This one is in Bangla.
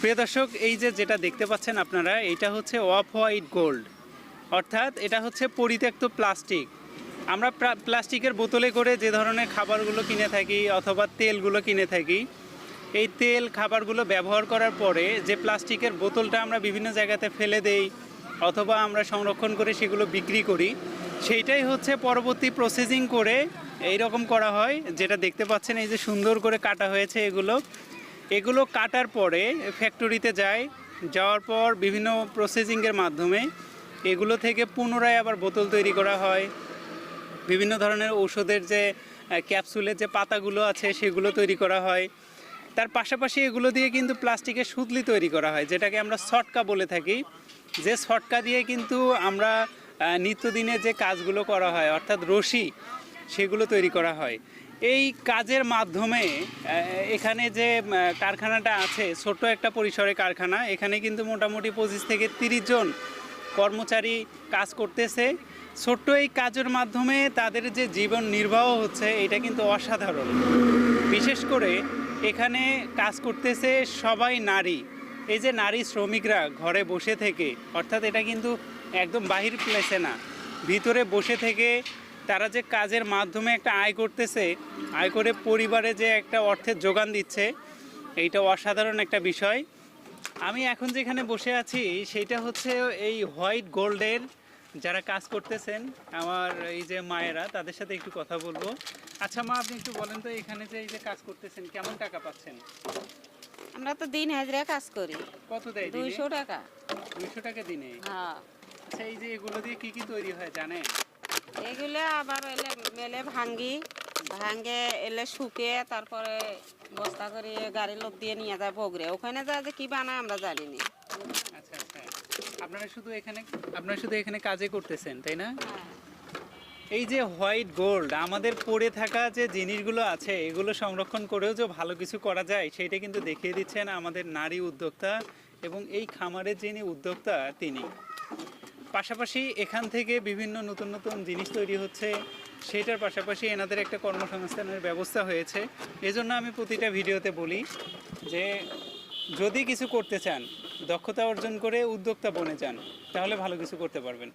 প্রিয় দর্শক, এই যে যেটা দেখতে পাচ্ছেন আপনারা, এটা হচ্ছে অফ হোয়াইট গোল্ড। অর্থাৎ এটা হচ্ছে পরিত্যক্ত প্লাস্টিক। আমরা প্লাস্টিকের বোতলে করে যে ধরনের খাবারগুলো কিনে থাকি অথবা তেলগুলো কিনে থাকি, এই তেল খাবারগুলো ব্যবহার করার পরে যে প্লাস্টিকের বোতলটা আমরা বিভিন্ন জায়গাতে ফেলে দেই অথবা আমরা সংরক্ষণ করে সেগুলো বিক্রি করি, সেইটাই হচ্ছে পরবর্তী প্রসেসিং করে এই রকম করা হয়, যেটা দেখতে পাচ্ছেন এই যে সুন্দর করে কাটা হয়েছে এগুলো। এগুলো কাটার পরে ফ্যাক্টরিতে যায়, যাওয়ার পর বিভিন্ন প্রসেসিংয়ের মাধ্যমে এগুলো থেকে পুনরায় আবার বোতল তৈরি করা হয়। বিভিন্ন ধরনের ঔষধের যে ক্যাপসুলের যে পাতাগুলো আছে সেগুলো তৈরি করা হয়। তার পাশাপাশি এগুলো দিয়ে কিন্তু প্লাস্টিকের সুতলি তৈরি করা হয়, যেটাকে আমরা সটকা বলে থাকি। যে সটকা দিয়ে কিন্তু আমরা নিত্যদিনে যে কাজগুলো করা হয়, অর্থাৎ রশি, সেগুলো তৈরি করা হয়। এই কাজের মাধ্যমে এখানে যে কারখানাটা আছে, ছোট্ট একটা পরিসরে কারখানা, এখানে কিন্তু মোটামুটি পঁচিশ থেকে তিরিশ জন কর্মচারী কাজ করতেছে। ছোট্ট এই কাজের মাধ্যমে তাদের যে জীবন নির্বাহ হচ্ছে, এটা কিন্তু অসাধারণ। বিশেষ করে এখানে কাজ করতেছে সবাই নারী। এই যে নারী শ্রমিকরা ঘরে বসে থেকে, অর্থাৎ এটা কিন্তু একদম বাহির প্লেসে না, ভিতরে বসে থেকে তারা যে কাজের মাধ্যমে একটা আয় করতেছে আয় করে পরিবারে যে একটা অর্থের যোগান দিচ্ছে এইটা অসাধারণ একটা বিষয়। আমি এখন যেখানে বসে আছি সেটা হচ্ছে এই হোয়াইট গোল্ডের যারা কাজ করতেছেন আমার এই যে মায়েরা তাদের সাথে একটু কথা বলব। আচ্ছা মা আপনি একটু বলেন তো এখানে যে এই যে কাজ করতেছেন কেমন টাকা পাচ্ছেন? আমরা তো দিন হাজিরা কাজ করি। কত দেয় দুইশো টাকা। দুইশো টাকা দিনে? হ্যাঁ। আচ্ছা এই যে এগুলো দিয়ে কি কি তৈরি হয় জানেন? এগুলো আবার এলে মেলে ভাঙ্গি ভাঙ্গে এলে শুকে তারপরে বস্তা করে গাড়ি লোক দিয়ে নিয়ে যায় বগরে। ওখানে যা যে কি বানায় আমরা জানি না। আচ্ছা আচ্ছা। আপনারা শুধু এখানে আপনারা শুধু এখানে কাজে করতেছেন তাই না? হ্যাঁ। এই যে হোয়াইট গোল্ড আমাদের পড়ে থাকা যে জিনিসগুলো আছে এগুলো সংরক্ষণ করেও যে ভালো কিছু করা যায় সেটা কিন্তু দেখিয়ে দিচ্ছেন আমাদের নারী উদ্যোক্তা এবং এই খামারের যিনি উদ্যোক্তা তিনি। পাশাপাশি এখান থেকে বিভিন্ন নতুন নতুন জিনিস তৈরি হচ্ছে, সেটার পাশাপাশি এনাদের একটা কর্মসংস্থানের ব্যবস্থা হয়েছে। এজন্য আমি প্রতিটা ভিডিওতে বলি যে, যদি কিছু করতে চান, দক্ষতা অর্জন করে উদ্যোক্তা বনে চান তাহলে ভালো কিছু করতে পারবেন।